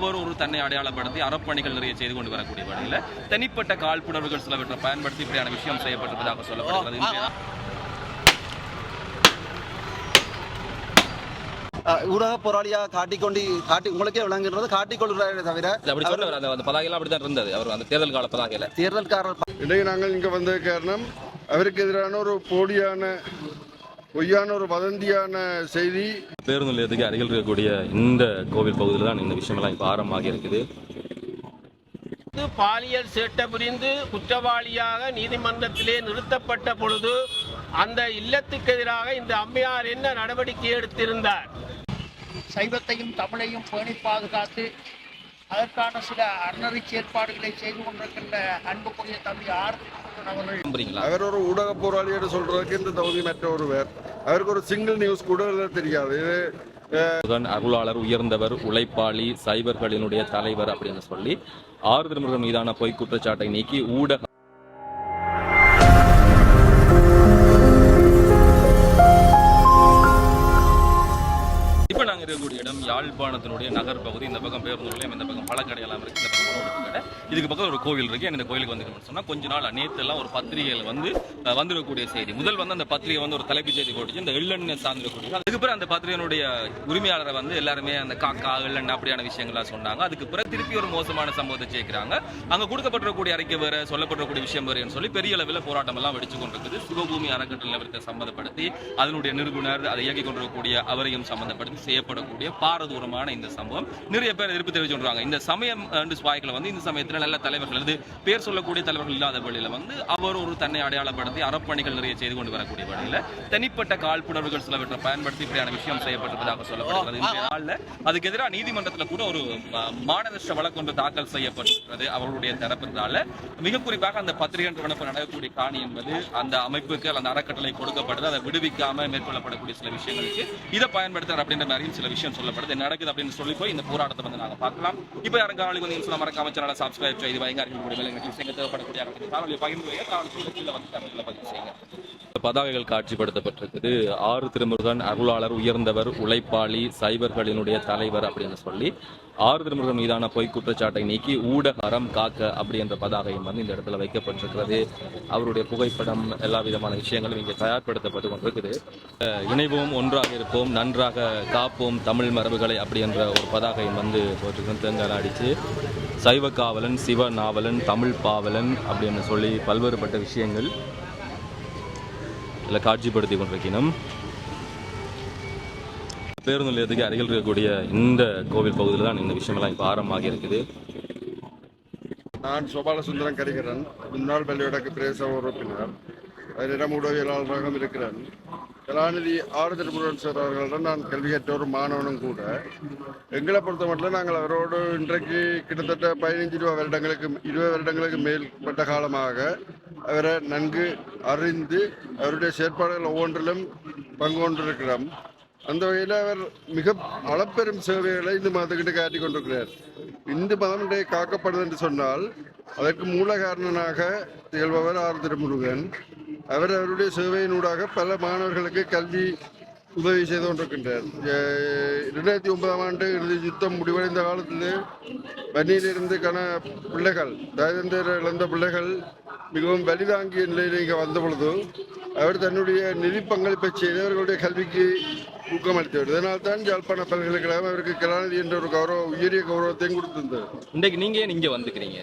அவர் ஒரு தன்னை அடையாளப்படுத்தி அறப்பணிகள் நிறைய செய்து கொண்டு வரக்கூடிய வழியில் தனிப்பட்ட காழ்ப்புணர்வுகள் சிலவற்றை பயன்படுத்தி இப்படியான விஷயம் செய்யப்பட்டிருப்பதாக சொல்லப்படுகிறது. ஊடக போராளியா காட்டிக்கொண்டு காட்டி உங்களுக்கே விளங்குகிறது காட்டிக்கொள்கிறாரே தவிர அப்படி சொன்னவர் அந்த பதாகையெல்லாம் அப்படித்தான் இருந்தது. அவர் அந்த தேர்தல் கால பதாகையில. தேர்தல்காரர் இன்றைக்கு நாங்கள் இங்கே வந்த காரணம் அவருக்கு எதிரான ஒரு போலியான பொய்யான ஒரு வதந்தியான செய்தி. பேருந்து நிலையத்துக்கு அருகில் இருக்கக்கூடிய இந்த கோவில் பகுதியில் தான் இந்த விஷயமெல்லாம் இப்போ ஆரம்பமாகி இருக்குது. பாலியல் சேட்டை புரிந்து குற்றவாளியாக நீதிமன்றத்திலே நிறுத்தப்பட்ட பொழுது அந்த இல்லத்துக்கு எதிராக இந்த அம்மையார் என்ன நடவடிக்கை எடுத்திருந்தார்? சைவத்தையும் தமிழையும் பேணி பாதுகாத்து அதற்கான சில அறநெறி செயற்பாடுகளை செய்து கொண்டிருக்கின்ற அன்புக்குரிய தம்பி ஆர். அவர் ஒரு ஊடக போராளி என்று சொல்றதுக்கு இந்த தகுதி மற்ற ஒருவர் அவருக்கு ஒரு சிங்கிள் நியூஸ் கூட தெரியாது. முருகன் அருளாளர் உயர்ந்தவர் உழைப்பாளி சைவர்களினுடைய தலைவர் அப்படின்னு சொல்லி ஆறு திருமுருகன் மீதான பொய் குற்றச்சாட்டை நீக்கி ஊடக யாழ்ப்பாணத்தினுடைய நகர் பகுதி இந்த பக்கம் பேருந்து நிலையம் இந்த பக்கம் பழக்கடை எல்லாம் இருக்கு. இந்த பக்கம் உணவு கடை இதுக்கு பக்கம் ஒரு கோவில் இருக்கு. இந்த கோயிலுக்கு வந்து சொன்னா கொஞ்ச நாள் நேத்து எல்லாம் ஒரு பத்திரிகையில் வந்து வந்துடக்கூடிய செய்தி. முதல் வந்து அந்த பத்திரிகை வந்து ஒரு தலைப்பு செய்தி போட்டுச்சு. இந்த எள்ளெண்ணை சார்ந்திருக்கக்கூடிய அதுக்கு பிறகு அந்த பத்திரிகையினுடைய உரிமையாளரை வந்து எல்லாருமே அந்த காக்கா எள்ளெண்ணெய் அப்படியான விஷயங்கள்லாம் சொன்னாங்க. அதுக்கு பிறகு திருப்பி ஒரு மோசமான சம்பவத்தை சேர்க்கிறாங்க. அங்க கொடுக்கப்பட்டிருக்கக்கூடிய அறிக்கை வேற சொல்லப்பட்டிருக்கக்கூடிய விஷயம் வேறுன்னு சொல்லி பெரிய அளவில் போராட்டம் எல்லாம் வெடிச்சு கொண்டிருக்குது. சிவபூமி அறக்கட்டளை நிலவரத்தை சம்மந்தப்படுத்தி அதனுடைய நிறுவனர் அதை இயக்கி கொண்டிருக்கக்கூடிய அவரையும் சம்மந்தப்படுத்தி செய்யப்படக்கூடிய பாரதூரமான இந்த சம்பவம். நிறைய பேர் எதிர்ப்பு தெரிவிச்சுறாங்க இந்த சமயம் வாய்க்கில் வந்து இந்த சமயத்தில் நல்ல தலைவர்கள் இது பேர் சொல்லக்கூடிய தலைவர்கள் இல்லாத வழியில வந்து அவர் ஒரு தன்னை அடையாளப்படுத்தி அறப்பணிகள் நிறைய செய்து கொண்டு வரக்கூடிய வழியில தனிப்பட்ட காழ்ப்புணர்வுகள் சிலவற்றை பயன்படுத்தி இப்படியான விஷயம் செய்யப்பட்டிருப்பதாக சொல்லப்படுகிறது. இந்த நாளில் அதுக்கு எதிராக நீதிமன்றத்தில் கூட ஒரு மானநஷ்ட வழக்கு ஒன்று தாக்கல் செய்யப்பட்டிருக்கிறது அவர்களுடைய தரப்பினால. மிக குறிப்பாக அந்த பத்திரிகை நிறுவனத்தில் நடக்கக்கூடிய காணி என்பது அந்த அமைப்புக்கு அந்த அறக்கட்டளை கொடுக்கப்படுது. அதை விடுவிக்காம மேற்கொள்ளப்படக்கூடிய சில விஷயங்களுக்கு இதை பயன்படுத்துறாரு அப்படின்ற மாதிரியும் சில விஷயம் சொல்லப்படுது. என்ன நடக்குது அப்படின்னு சொல்லி போய் இந்த போராட்டத்தை வந்து நாங்கள் பார்க்கலாம். இப்போ யாரும் காணொலி வந்து இன்சுலாம் மறக்காம சேனலை சப்ஸ்கிரைப் செய்து வைங்க. இருக்கக்கூடிய மேலே எங்களுக்கு விஷயங்கள் தேவைப்படக்கூடிய காணொலி பகிர்ந்து காணொலி வந்து பதிவு செய்யுங்க. பதாகைகள் காட்சிப்படுத்தப்பட்டிருக்குது. ஆறு திருமுருகன் அருளாளர் உயர்ந்தவர் உழைப்பாளி சைபர்களினுடைய தலைவர் அப்படின்னு சொல்லி ஆறுதல் முருகன் மீதான பொய் குற்றச்சாட்டை நீக்கி ஊடக அறம் காக்க அப்படி என்ற பதாகையும் வந்து இந்த இடத்துல வைக்கப்பட்டிருக்கிறது. அவருடைய புகைப்படம் எல்லா விதமான விஷயங்களும் இங்கே தயார்படுத்தப்பட்டு கொண்டிருக்குது. இணைவோம் ஒன்றாக இருப்போம் நன்றாக காப்போம் தமிழ் மரபுகளை அப்படி என்ற ஒரு பதாகையும் வந்து போட்டிருக்கோம் தேங்காய் அடித்து சைவ காவலன் சிவ நாவலன் தமிழ் பாவலன் அப்படின்னு சொல்லி பல்வேறுபட்ட விஷயங்கள் இதில் காட்சிப்படுத்தி கொண்டிருக்கணும் பேருந்து நிலையத்துக்கு அருகில் இருக்கக்கூடிய இந்த கோவில் பகுதியில் தான் இந்த விஷயமெல்லாம் இப்போ ஆரம்பமாகி இருக்குது. நான் சோபாலசுந்தரம் கரிகரன் முன்னாள் பள்ளிவடக்கு பிரதேச உறுப்பினர் அதிலிடம் உடவியலாளராகவும் இருக்கிறேன். கலாநிதி ஆறு திருமுருகன் சார் அவர்களிடம் நான் கல்வி கற்ற ஒரு மாணவனும் கூட. எங்களை பொறுத்த மட்டும் நாங்கள் அவரோடு இன்றைக்கு கிட்டத்தட்ட பதினைஞ்சு இருபது வருடங்களுக்கு இருபது வருடங்களுக்கு மேற்பட்ட காலமாக அவரை நன்கு அறிந்து அவருடைய செயற்பாடுகள் ஒவ்வொன்றிலும் பங்கு கொண்டிருக்கிறோம். அந்த வகையில் அவர் மிக அளப்பெரும் சேவைகளை இந்து மதத்துக்கிட்ட காட்டிக் கொண்டிருக்கிறார். இந்து மதம் இன்றைய காக்கப்படுது என்று சொன்னால் அதற்கு மூல காரணனாக திகழ்பவர் ஆர். திருமுருகன். அவர் அவருடைய சேவையினூடாக பல மாணவர்களுக்கு கல்வி உதவி செய்து கொண்டிருக்கின்றார். இரண்டாயிரத்தி ஒன்பதாம் ஆண்டு இறுதி யுத்தம் முடிவடைந்த காலத்தில் வன்னியிலிருந்து கன பிள்ளைகள் தயதந்தர் இழந்த பிள்ளைகள் மிகவும் வலிதாங்கிய நிலையில் இங்கே வந்த பொழுது அவர் தன்னுடைய நிதி பங்களிப்பை செய்து அவர்களுடைய கல்விக்கு ஊக்கமளித்தவர். இதனால் தான் யாழ்ப்பாண பல்கலைக்கழகம் அவருக்கு கலாநிதி என்ற ஒரு கௌரவ உயரிய கௌரவத்தையும் கொடுத்திருந்தது. இன்றைக்கு நீங்கள் ஏன் இங்கே வந்துக்கிறீங்க?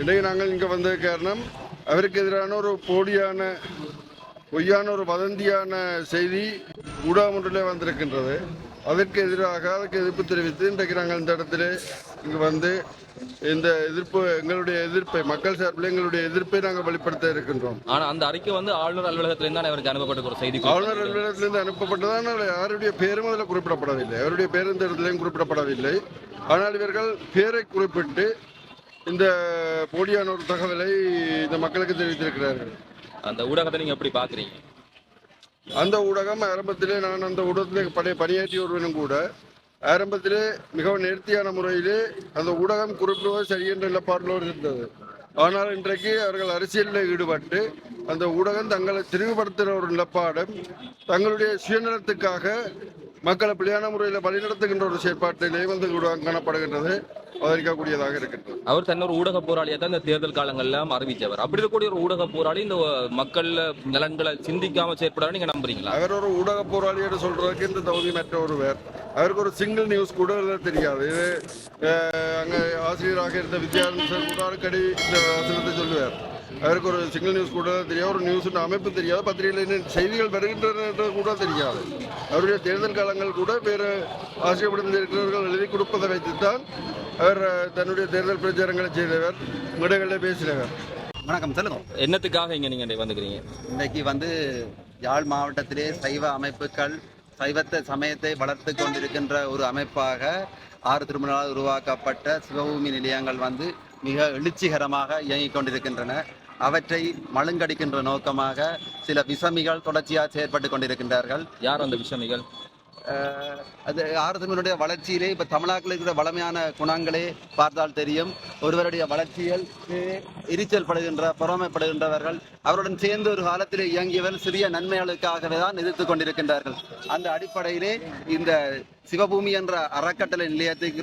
இன்றைக்கு நாங்கள் இங்கே வந்த காரணம் அவருக்கு எதிரான ஒரு போலியான பொய்யான ஒரு வதந்தியான செய்தி ஊடகம் ஒன்றிலே வந்திருக்கின்றது. அதற்கு எதிராக அதற்கு எதிர்ப்பு தெரிவித்து இன்றைக்கு நாங்கள் இந்த இடத்துல இங்கு வந்து இந்த எதிர்ப்பு எங்களுடைய எதிர்ப்பை மக்கள் சார்பில் எங்களுடைய எதிர்ப்பை நாங்கள் வெளிப்படுத்த இருக்கின்றோம். ஆனா அந்த அறிக்கை வந்து ஆளுநர் அலுவலகத்திலிருந்து தான் அவருக்கு அனுப்பப்பட்ட ஒரு செய்தி ஆளுநர் அலுவலகத்திலிருந்து அனுப்பப்பட்டதால் அதில் யாருடைய பேரும் அதில் குறிப்பிடப்படவில்லை. அவருடைய பேர் இந்த இடத்துலையும் குறிப்பிடப்படவில்லை. ஆனால் இவர்கள் பேரை குறிப்பிட்டு இந்த போலியான ஒரு தகவலை இந்த மக்களுக்கு தெரிவித்திருக்கிறார்கள். அந்த ஊடகத்தை நீங்க எப்படி பாக்குறீங்க? அந்த ஊடகம் ஆரம்பத்திலே நான் அந்த ஊடகத்தில் பணி பணியாற்றிய ஒருவனும் கூட ஆரம்பத்திலே மிகவும் நேர்த்தியான முறையிலே அந்த ஊடகம் குறிப்பிடுவது சரி என்ற நிலப்பாட்டிலோடு இருந்தது. ஆனால் இன்றைக்கு அவர்கள் அரசியலில் ஈடுபட்டு அந்த ஊடகம் தங்களை திரிவுபடுத்துகிற ஒரு நிலப்பாடும் தங்களுடைய சுயநலத்துக்காக மக்களை பிள்ளையான முறையில் வழிநடத்துகின்ற ஒரு செயற்பாட்டிலே வந்து கூட காணப்படுகின்றது. ஆதரிக்கக்கூடியதாக இருக்கின்றது. அவர் தன்னை ஒரு ஊடக போராளியா தான் இந்த தேர்தல் காலங்கள்லாம் அறிவிச்சவர் அப்படி இருக்கக்கூடிய ஒரு ஊடக போராளி இந்த மக்கள் நலன்களை சிந்திக்காம செயற்பட நீங்க நம்புறீங்களா? அவர் ஒரு ஊடக போராளி என்று சொல்றதுக்கு இந்த தகுதி மற்ற ஒருவர். அவருக்கு ஒரு சிங்கிள் நியூஸ் கூட தெரியாது. இது அங்க ஆசிரியராக இருந்த வித்யானந்தன் கூட அடிக்கடி இந்த வசனத்தை சொல்லுவார். அவருக்கு ஒரு சிங்கிள் நியூஸ் கூட தெரியாது. ஒரு நியூஸ் அமைப்பு தெரியாது பத்திரிகையில் என்ன செய்திகள் வருகின்றன என்று கூட தெரியாது. அவருடைய தேர்தல் காலங்கள் கூட வேறு ஆசிரியப்படுத்திருக்கிறவர்கள் எழுதி கொடுப்பதை வைத்துத்தான் அவர் தன்னுடைய தேர்தல் பிரச்சாரங்களை செய்தவர் மேடைகளில் பேசினவர். வணக்கம் சொல்லுங்க. என்னத்துக்காக இங்க நீங்க இன்னைக்கு வந்துக்கிறீங்க இன்னைக்கு வந்து யாழ் மாவட்டத்திலே சைவ அமைப்புகள் சைவத்தை சமயத்தை வளர்த்து கொண்டிருக்கின்ற ஒரு அமைப்பாக ஆறு திருமணால் உருவாக்கப்பட்ட சிவபூமி நிலையங்கள் வந்து மிக எழுச்சிகரமாக இயங்கிக் கொண்டிருக்கின்றன. அவற்றை மழுங்கடிக்கின்ற நோக்கமாக சில விசமிகள் தொடர்ச்சியாக செயற்பட்டு கொண்டிருக்கின்றார்கள். யார் அந்த விஷமிகள்? அது ஆறுதலினுடைய வளர்ச்சியிலே இப்போ தமிழ்நாட்டில் இருக்கிற வளமையான குணங்களே பார்த்தால் தெரியும். ஒருவருடைய வளர்ச்சியில் எரிச்சல் படுகின்ற பொறாமைப்படுகின்றவர்கள் அவருடன் சேர்ந்து ஒரு காலத்தில் இயங்கியவர் சிறிய நன்மைகளுக்காகவே தான் எதிர்த்து கொண்டிருக்கின்றார்கள். அந்த அடிப்படையிலே இந்த சிவபூமி என்ற அறக்கட்டளை நிலையத்துக்கு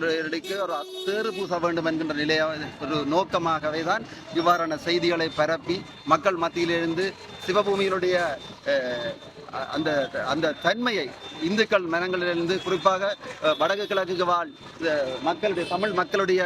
ஒரு தேறு பூச வேண்டும் என்கின்ற நிலைய ஒரு நோக்கமாகவே தான் இவ்வாறான செய்திகளை பரப்பி மக்கள் மத்தியிலிருந்து சிவபூமியினுடைய அஹ், அந்த அந்த தன்மையை இந்துக்கள் மனங்களிலிருந்து குறிப்பாக வடக்கு கிழக்கு வாழ் மக்களுடைய தமிழ் மக்களுடைய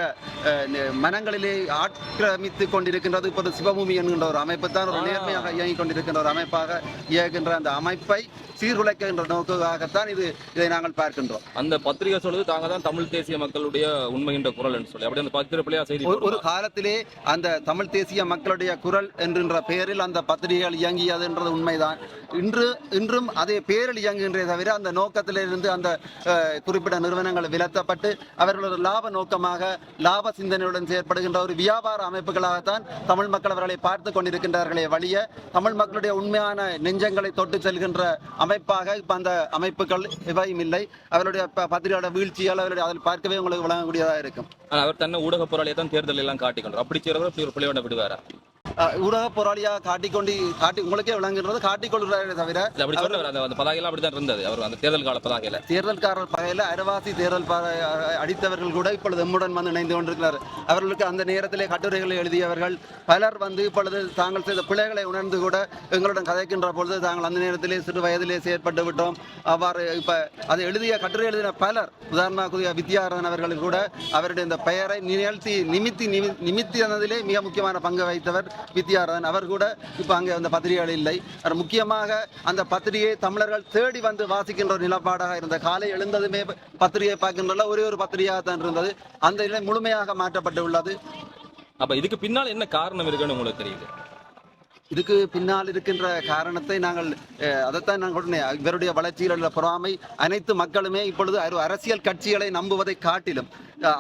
மனங்களிலே ஆக்கிரமித்து கொண்டிருக்கின்றது. இப்போது சிவபூமி என்கின்ற ஒரு அமைப்பு தான் ஒரு நேர்மையாக இயங்கிக் கொண்டிருக்கின்ற ஒரு அமைப்பாக இயங்குகின்ற அந்த அமைப்பை சீர்குலைக்கின்ற நோக்கமாகத்தான் இது இதை நாங்கள் பார்க்கின்றோம். அந்த பத்திரிகை சொல்லுது தாங்க தான் தமிழ் தேசிய மக்களுடைய உண்மைகின்ற குரல் சொல்லி அப்படி அந்த பத்திரிகை பிள்ளையா செய்தி ஒரு-? காலத்திலே அந்த தமிழ் தேசிய மக்களுடைய குரல் என்கின்ற பெயரில் அந்த பத்திரிகைகள் இயங்கியது என்றது உண்மைதான். இன்று இன்றும் அதே பேரில் இயங்குகின்றே தவிர அந்த நோக்கத்திலிருந்து அந்த குறிப்பிட்ட நிறுவனங்கள் விலத்தப்பட்டு அவர்களோட லாப நோக்கமாக லாப சிந்தனையுடன் செயற்படுகின்ற ஒரு வியாபார அமைப்புகளாகத்தான் தமிழ் மக்கள் அவர்களை பார்த்து கொண்டிருக்கின்றார்களே வழிய தமிழ் மக்களுடைய உண்மையான நெஞ்சங்களை தொட்டு செல்கின்ற அமைப்பாக இப்போ அந்த அமைப்புகள் எவையும் இல்லை. அவருடைய ப- பத்திரிகையோட வீழ்ச்சியால் அவருடைய அதில் பார்க்கவே உங்களுக்கு வழங்கக்கூடியதாக இருக்கும். அவர் தன்னை ஊடக போராளியை தான் தேர்தல் எல்லாம் காட்டிக்கொண்டார். அப்படி செய்யறவர் பிள்ளையோட விடுவாரா? ஊடக போராளியாக காட்டிக்கொண்டு காட்டி உங்களுக்கே விளங்குகிறது காட்டிக்கொள்கிறாரே தவிர அப்படி அந்த பதாகையெல்லாம் அப்படிதான் இருந்தது. அவர் அந்த தேர்தல் கால பதாகையில. தேர்தல்காரர் பகையில் அரவாசி தேர்தல் அடித்தவர்கள் கூட இப்பொழுது எம்முடன் வந்து இணைந்து கொண்டிருக்கிறார். அவர்களுக்கு அந்த நேரத்திலே கட்டுரைகளை எழுதியவர்கள் பலர் வந்து இப்பொழுது தாங்கள் செய்த பிழைகளை உணர்ந்து கூட எங்களுடன் கதைக்கின்ற பொழுது தாங்கள் அந்த நேரத்திலே சிறு வயதிலே செயற்பட்டு விட்டோம். அவ்வாறு இப்ப அதை எழுதிய கட்டுரை எழுதின பலர் உதாரணமாக வித்யாரன் அவர்கள் கூட அவருடைய இந்த பெயரை நிகழ்த்தி நிமித்தி நிமி- நிமித்தினதிலே மிக முக்கியமான பங்கு வகித்தவர். வித்யாரன் அவர் கூட இப்போ அங்கே அந்த பத்திரிகைகள் இல்லை. முக்கியமாக அந்த பத்திரிகையை தமிழர்கள் தேடி வந்து வாசிக்கின்ற ஒரு நிலப்பாடாக இருந்த காலை எழுந்ததுமே பத்திரிகை பார்க்கின்ற ஒரே ஒரு பத்திரிகையாக தான் இருந்தது. அந்த நிலை முழுமையாக மாற்றப்பட்டு உள்ளது. அப்ப இதுக்கு பின்னால் என்ன காரணம் இருக்குன்னு உங்களுக்கு தெரியுது? இதுக்கு பின்னால் இருக்கின்ற காரணத்தை நாங்கள் அதைத்தான் நான் உடனே இவருடைய வளர்ச்சியில் உள்ள பொறாமை அனைத்து மக்களுமே இப்பொழுது அரசியல் கட்சிகளை நம்புவதை காட்டிலும்.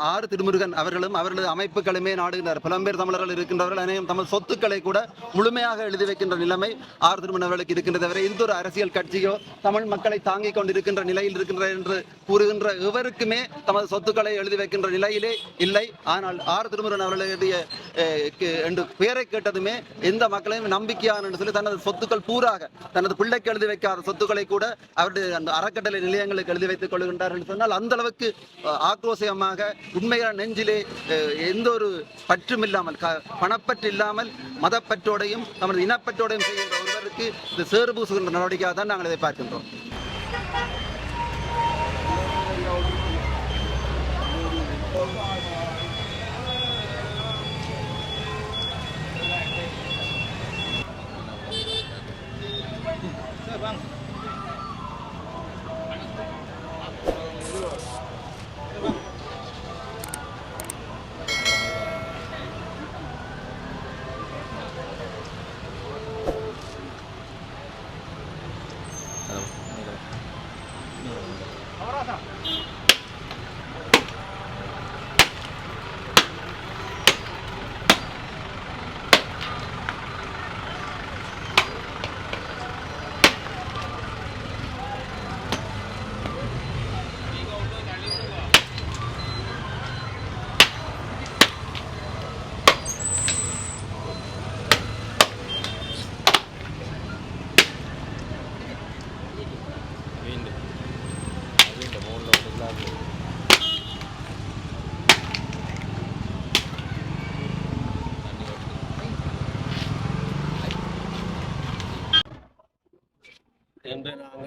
ஆறு திருமுருகன் அவர்களும் அவர்களது அமைப்புகளுமே நாடுகின்றனர். புலம்பெயர் தமிழர்கள் இருக்கின்றவர்கள் அநேகம் தமது சொத்துக்களை கூட முழுமையாக எழுதி வைக்கின்ற நிலைமை ஆறு திருமண அவர்களுக்கு இருக்கின்றது. தவிர எந்த ஒரு அரசியல் கட்சியோ தமிழ் மக்களை தாங்கிக் கொண்டிருக்கின்ற நிலையில் இருக்கின்ற என்று கூறுகின்ற எவருக்குமே தமது சொத்துக்களை எழுதி வைக்கின்ற நிலையிலே இல்லை. ஆனால் ஆறு திருமுருகன் அவர்களுடைய என்று பெயரை கேட்டதுமே எந்த மக்களையும் நம்பிக்கையான என்று சொல்லி தனது சொத்துக்கள் பூராக தனது பிள்ளைக்கு எழுதி வைக்காத சொத்துக்களை கூட அவருடைய அந்த அறக்கட்டளை நிலையங்களுக்கு எழுதி வைத்துக் கொள்கின்றார் என்று சொன்னால் அந்த அளவுக்கு அஹ், ஆக்ரோஷமாக உண்மையான நெஞ்சிலே எந்த ஒரு பற்றும் இல்லாமல் க- பணப்பற்று இல்லாமல் மதப்பற்றோடையும் நமது இனப்பற்றோடையும் செய்கின்ற ஒருவருக்கு இந்த சேறு பூசுகின்ற நடவடிக்கையாக தான் நாங்கள் இதை பார்க்கின்றோம்.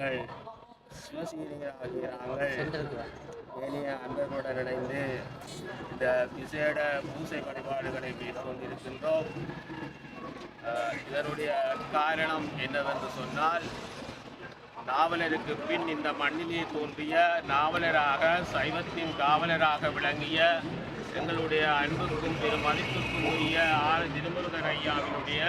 இன்று நாங்கள் ஏனைய அன்பர்களுடன் இணைந்து இந்த விசேட பூசை வழிபாடுகளை மேற்கொண்டிருக்கின்றோம். இதனுடைய காரணம் என்னவென்று சொன்னால் நாவலருக்கு பின் இந்த மண்ணிலே தோன்றிய நாவலராக சைவத்தின் காவலராக விளங்கிய எங்களுடைய அன்புக்கும் பெரும் மதிப்புக்கும் உரிய ஆறு திருமுருகன் ஐயாவினுடைய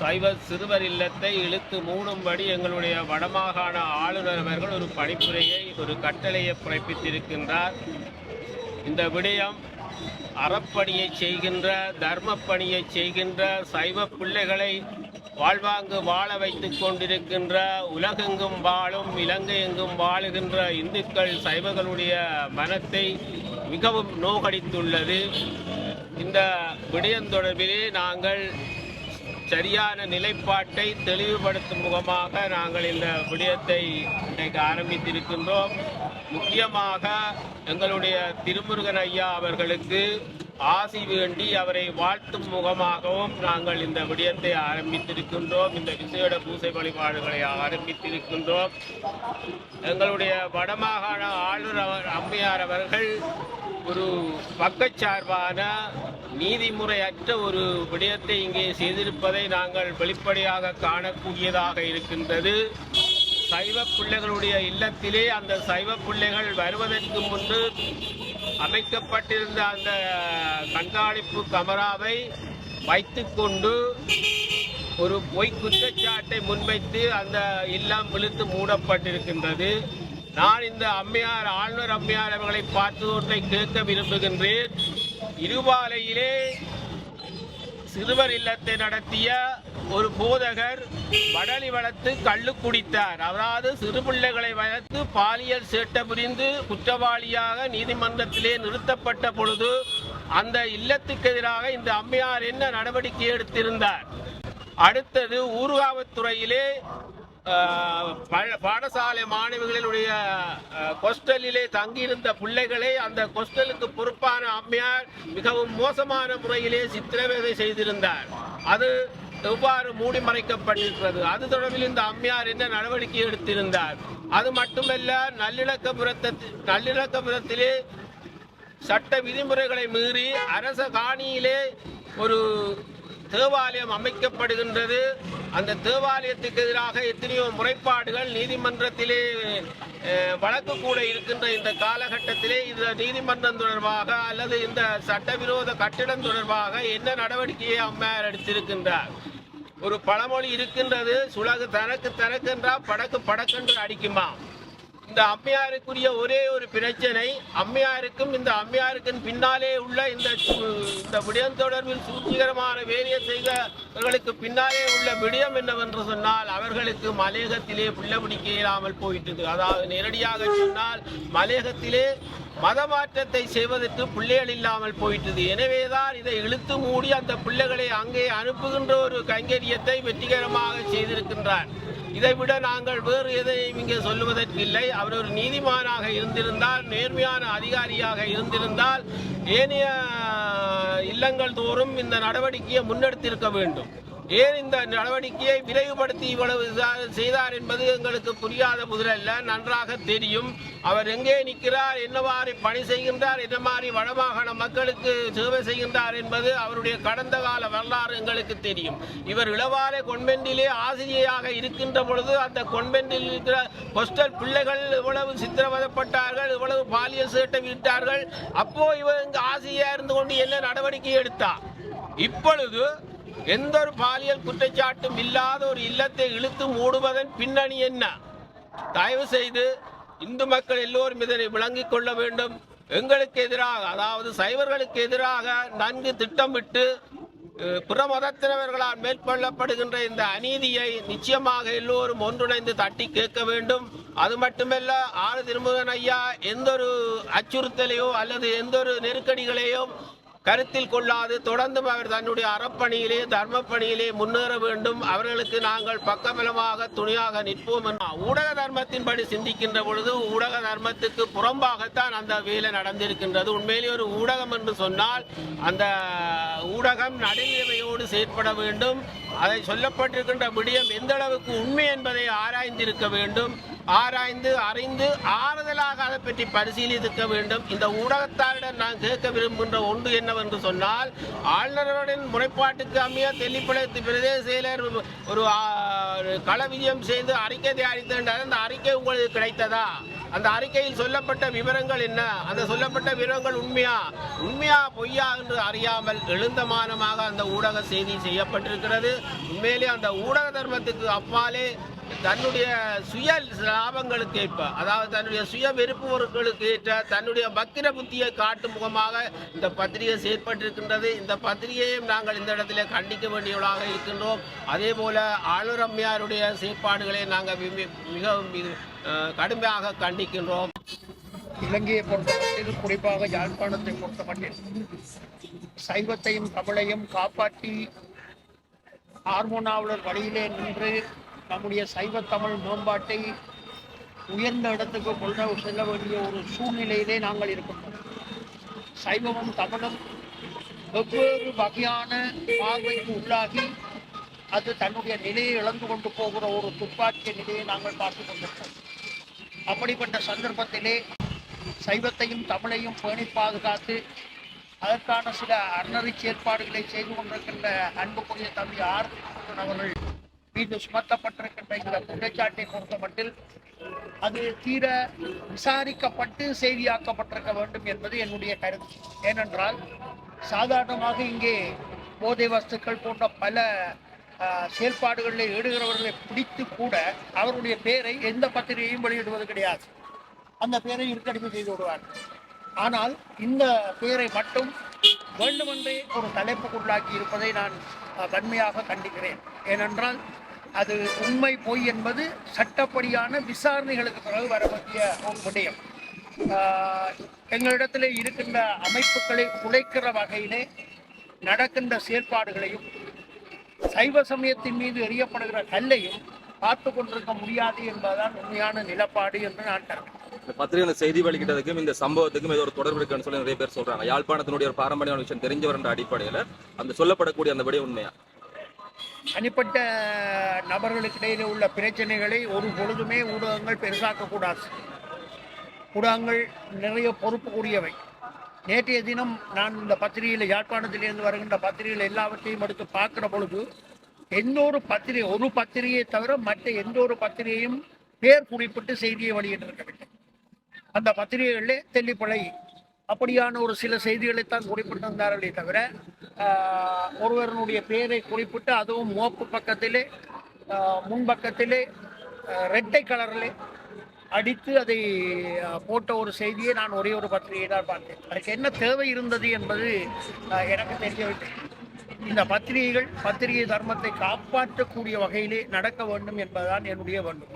சைவ சிறுவர் இல்லத்தை இழுத்து மூடும்படி எங்களுடைய வடமாகாண ஆளுநர் அவர்கள் ஒரு பணிப்புரையை ஒரு கட்டளையை பிறப்பித்திருக்கின்றார். இந்த விடயம் அறப்பணியை செய்கின்ற தர்ம பணியை செய்கின்ற சைவ பிள்ளைகளை வாழ்வாங்கு வாழ வைத்து கொண்டிருக்கின்ற உலகெங்கும் வாழும் இலங்கை எங்கும் வாழுகின்ற இந்துக்கள் சைவர்களுடைய மனத்தை மிகவும் நோகடித்துள்ளது. இந்த விடயம் தொடர்பிலே நாங்கள் சரியான நிலைப்பாட்டை தெளிவுபடுத்தும் முகமாக நாங்கள் இந்த விடயத்தை இன்றைக்கு ஆரம்பித்திருக்கின்றோம். முக்கியமாக எங்களுடைய திருமுருகன் ஐயா அவர்களுக்கு ஆசி வேண்டி அவரை வாழ்த்தும் முகமாகவும் நாங்கள் இந்த விடயத்தை ஆரம்பித்திருக்கின்றோம். இந்த விசேட பூசை வழிபாடுகளை ஆரம்பித்திருக்கின்றோம். எங்களுடைய வடமாகாண ஆளுநர் அவர்- அம்மையார் அவர்கள் ஒரு பக்கச்சார்பான நீதிமுறையற்ற ஒரு விடயத்தை இங்கே செய்திருப்பதை நாங்கள் வெளிப்படையாக காணக்கூடியதாக இருக்கின்றது. சைவ பிள்ளைகளுடைய இல்லத்திலே அந்த சைவ பிள்ளைகள் வருவதற்கு முன்பு அமைக்கப்பட்டிருந்த அந்த கண்காணிப்பு கமராவை வைத்துக்கொண்டு ஒரு பொய் குற்றச்சாட்டை முன்வைத்து அந்த இல்லம் விழுத்து மூடப்பட்டிருக்கின்றது. நான் இந்த அம்மையார் ஆளுநர் அம்மையார் அவர்களை பார்த்து ஒன்றை கேட்க விரும்புகின்றேன். இருபாலையிலே சிறுவர் இல்லத்தை நடத்திய ஒரு போதகர் வடலி வளர்த்து கள்ளு குடித்தார். அதாவது சிறு பிள்ளைகளை வளர்த்து பாலியல் சேட்டை புரிந்து குற்றவாளியாக நீதிமன்றத்திலே நிறுத்தப்பட்ட பொழுது அந்த இல்லத்துக்கு எதிராக இந்த அம்மையார் என்ன நடவடிக்கை எடுத்திருந்தார்? அடுத்தது ஊர்காவத்துறையிலே பாடசாலை மாணவிகளினுடைய கொஸ்டலிலே தங்கியிருந்த பிள்ளைகளை அந்த கொஸ்டலுக்கு பொறுப்பான அம்மையார் மிகவும் மோசமான முறையிலே சித்திரவேதை செய்திருந்தார். அது எவ்வாறு மூடி மறைக்கப்பட்டிருக்கிறது? அது தொடர்பில் இந்த அம்மையார் என்ன நடவடிக்கை எடுத்திருந்தார்? அது மட்டுமல்ல நல்லிணக்கபுரத்தை நல்லிணக்கபுரத்திலே சட்ட விதிமுறைகளை மீறி அரச காணியிலே ஒரு தேவாலயம் அமைக்கப்படுகின்றது. அந்த தேவாலயத்துக்கு எதிராக எத்தனையோ முறைப்பாடுகள் நீதிமன்றத்திலே வழக்கு கூட இருக்கின்ற இந்த காலகட்டத்திலே இந்த நீதிமன்றம் தொடர்பாக அல்லது இந்த சட்டவிரோத கட்டிடம் தொடர்பாக என்ன நடவடிக்கையை அம்மையார் எடுத்திருக்கின்றார்? ஒரு பழமொழி இருக்கின்றது சுலகு தனக்கு தனக்கென்றா படக்கு படக்கென்று அடிக்குமா இந்த அம்மையாருக்குரிய ஒரே ஒரு பிரச்சனை அம்மையாருக்கும் இந்த அம்மையாருக்கும் பின்னாலே உள்ள இந்த இந்த விடயம் தொடர்பில் சூழ்ச்சிகரமான வேலையை செய்தவர்களுக்கு பின்னாலே உள்ள விடயம் என்னவென்று சொன்னால் அவர்களுக்கு மலையகத்திலே புள்ள பிடிக்க இயலாமல் போயிட்டது. அதாவது நேரடியாக சொன்னால் மலையகத்திலே மதமாற்றத்தை செய்வதற்கு பிள்ளைகள் இல்லாமல் போயிட்டது. எனவேதான் இதை இழுத்து மூடி அந்த பிள்ளைகளை அங்கே அனுப்புகின்ற ஒரு கைங்கரியத்தை வெற்றிகரமாக செய்திருக்கின்றார். இதை விட நாங்கள் வேறு எதையும் இங்கே சொல்லுவதற்கு இல்லை. அவர் ஒரு நீதிமானாக இருந்திருந்தால் நேர்மையான அதிகாரியாக இருந்திருந்தால் ஏனைய இல்லங்கள் தோறும் இந்த நடவடிக்கையை முன்னெடுத்திருக்க வேண்டும். ஏன் இந்த நடவடிக்கையை விரைவுபடுத்தி இவ்வளவு செய்தார் என்பது எங்களுக்கு புரியாத முதலல்ல. நன்றாக தெரியும். அவர் எங்கே நிற்கிறார் என்ன மாதிரி பணி செய்கின்றார் என்ன மாதிரி வடமாகாண மக்களுக்கு சேவை செய்கின்றார் என்பது அவருடைய கடந்த கால வரலாறு எங்களுக்கு தெரியும். இவர் இளவாலை கொன்வென்டிலே ஆசிரியராக இருக்கின்ற பொழுது அந்த கொன்வென்டில் இருக்கிற ஹொஸ்டல் பிள்ளைகள் இவ்வளவு சித்திரவதப்பட்டார்கள் இவ்வளவு பாலியல் சேட்டை விட்டார்கள். அப்போ இவர் இங்கு ஆசிரியர் இருந்து கொண்டு என்ன நடவடிக்கை எடுத்தார் இப்பொழுது எந்த ஒரு பாலியல் குற்றச்சாட்டும் இல்லாத ஒரு இல்லத்தை இழுத்து மூடுவதன் பின்னணி என்ன? தயவு செய்து இந்து மக்கள் எல்லோரும் இதனை விளங்கிக் கொள்ள வேண்டும். எங்களுக்கு எதிராக அதாவது சைவர்களுக்கு எதிராக நன்கு திட்டமிட்டு பிற மதத்தினவர்களால் மேற்கொள்ளப்படுகின்ற இந்த அநீதியை நிச்சயமாக எல்லோரும் ஒன்றிணைந்து தட்டி கேட்க வேண்டும். அது மட்டுமல்ல ஆறு திருமுருகன் ஐயா எந்த ஒரு அச்சுறுத்தலையோ அல்லது எந்த ஒரு நெருக்கடிகளையோ கருத்தில் கொள்ளாது. தொடர்ந்து அவர் தன்னுடைய அறப்பணியிலே தர்ம பணியிலே முன்னேற வேண்டும். அவர்களுக்கு நாங்கள் பக்கபலமாக துணையாக நிற்போம் என்ற ஊடக தர்மத்தின்படி சிந்திக்கின்ற பொழுது ஊடக தர்மத்துக்கு புறம்பாகத்தான் அந்த வேலை நடந்திருக்கின்றது. உண்மையிலே ஒரு ஊடகம் என்று சொன்னால் அந்த ஊடகம் நடுநிலைமையோடு செயற்பட வேண்டும். அதை சொல்லப்பட்டிருக்கின்ற விடயம் எந்த அளவுக்கு உண்மை என்பதை ஆராய்ந்திருக்க வேண்டும். ஆராய்ந்து அறிந்து ஆறுதலாக அதை பற்றி பரிசீலித்திருக்க வேண்டும். இந்த ஊடகத்தாரிடம் நான் கேட்க விரும்புகின்ற ஒன்று என்னவென்று சொன்னால் ஆளுநருடன் முறைப்பாட்டுக்கு அமைய தெல்லிப்பளத்து பிரதேச செயலர் ஒரு கள விஜயம் செய்து அறிக்கை தயாரித்திருந்தார் அந்த அறிக்கை உங்களுக்கு கிடைத்ததா? அந்த அறிக்கையில் சொல்லப்பட்ட விவரங்கள் என்ன? அந்த சொல்லப்பட்ட விவரங்கள் உண்மையா? உண்மையா பொய்யா என்று அறியாமல் எழுந்தமானமாக அந்த ஊடக செய்தி செய்யப்பட்டிருக்கிறது. உண்மையிலே அந்த ஊடக தர்மத்துக்கு அப்பாலே தன்னுடைய சுய லாபங்களுக்கு ஏற்ப அதாவது தன்னுடைய சுய வெறுப்புகளுக்கு ஏற்ற தன்னுடைய பக்கிர புத்தியை காட்டும் முகமாக இந்த பத்திரிகை செயற்பட்டிருக்கின்றது இந்த பத்திரிகையையும் நாங்கள் இந்த இடத்திலே கண்டிக்க வேண்டியவர்களாக இருக்கின்றோம். அதே போல ஆளுநர் அம்மையாருடைய செயற்பாடுகளை நாங்கள் மிக- மிகவும் மிக- கடுமையாக கண்டிக்கின்றோம். இலங்கையை பொறுத்தமட்டில் குறிப்பாக யாழ்ப்பாணத்தை பொறுத்தமட்டில் சைவத்தையும் தமிழையும் காப்பாற்றி ஆர்மோனாவலர் வழியிலே நின்று நம்முடைய சைவ தமிழ் மேம்பாட்டை உயர்ந்த இடத்துக்கு கொண்டு செல்ல வேண்டிய ஒரு சூழ்நிலையிலே நாங்கள் இருக்கின்றோம். சைவமும் தமிழும் வெவ்வேறு வகையான பார்வைக்கு உள்ளாகி அது தன்னுடைய நிலையை இழந்து கொண்டு போகிற ஒரு துப்பாக்கிய நிலையை நாங்கள் பார்த்து கொண்டிருக்கிறோம். அப்படிப்பட்ட சந்தர்ப்பத்திலே சைவத்தையும் தமிழையும் பேணி பாதுகாத்து அதற்கான சில அறநெறி செயற்பாடுகளை செய்து கொண்டிருக்கின்ற அன்புக்குரிய தம்பி ஆர். அவர்கள் மீது சுமத்தப்பட்டிருக்கின்ற இந்த குற்றச்சாட்டை பொறுத்த மட்டில் அது தீர விசாரிக்கப்பட்டு செய்தியாக்கப்பட்டிருக்க வேண்டும் என்பது என்னுடைய கருத்து. ஏனென்றால் சாதாரணமாக இங்கே போதை வஸ்துக்கள் போன்ற பல செயல்பாடுகளில் ஈடுகிறவர்களை பிடித்து கூட அவருடைய பெயரை எந்த பத்திரிகையும் வெளியிடுவது கிடையாது. அந்த பெயரை இருக்கடிப்பு செய்து விடுவார். ஆனால் இந்த பெயரை மட்டும் வேண்டுமென்றே ஒரு தலைப்புக்குள்ளாக்கி இருப்பதை நான் வன்மையாக கண்டிக்கிறேன். ஏனென்றால் அது உண்மை பொய் என்பது சட்டப்படியான விசாரணைகளுக்கு பிறகு வரக்கூடிய ஒரு விடயம். ஆஹ், எங்களிடத்தில் இருக்கின்ற அமைப்புகளை குலைக்கிற வகையிலே நடக்கின்ற செயற்பாடுகளையும் சைவ சமயத்தின் மீது எறியப்படுகிற கல்லையும் பார்த்து கொண்டிருக்க முடியாது என்பதுதான் உண்மையான நிலப்பாடு என்று நான் இந்த பத்திரிகை செய்தி வெளியிட்டதுக்கும் இந்த சம்பவத்துக்கும் ஏதோ ஒரு தொடர்பு இருக்குன்னு சொல்லி நிறைய பேர் சொல்றாங்க. யாழ்ப்பாணத்தினுடைய ஒரு பாரம்பரியமான விஷயம் தெரிஞ்சவர் என்ற அடிப்படையில அந்த சொல்லப்படக்கூடிய அந்த விட உண்மையா? தனிப்பட்ட நபர்களுக்கிடையில் உள்ள பிரச்சனைகளை ஒரு பொழுதுமே ஊடகங்கள் பெருசாக்கக்கூடாது ஊடகங்கள் நிறைய பொறுப்பு கூடியவை நேற்றைய தினம் நான் இந்த பத்திரிகையில் யாழ்ப்பாணத்திலிருந்து வருகின்ற பத்திரிகைகள் எல்லாவற்றையும் எடுத்து பார்க்குற பொழுது எந்த ஒரு பத்திரிகை ஒரு பத்திரிகையை தவிர மற்ற எந்த ஒரு பத்திரிகையும் பேர் குறிப்பிட்டு செய்தியை வெளியிட்டிருக்கவில்லை. அந்த பத்திரிகைகளிலே தெல்லிப்பழை அப்படியான ஒரு சில செய்திகளைத்தான் குறிப்பிட்டிருந்தார்களே தவிர ஒருவரனுடைய பெயரை குறிப்பிட்டு அதுவும் மோப்பு பக்கத்திலே முன்பக்கத்திலே ரெட்டை கலரில் அடித்து அதை போட்ட ஒரு செய்தியை நான் ஒரே ஒரு பத்திரிகையை தான் பார்த்தேன். அதுக்கு என்ன தேவை இருந்தது என்பது எனக்கு தெரியவில்லை. இந்த பத்திரிகைகள் பத்திரிகை தர்மத்தை காப்பாற்றக்கூடிய வகையிலே நடக்க வேண்டும் என்பதுதான் என்னுடைய வேண்டும்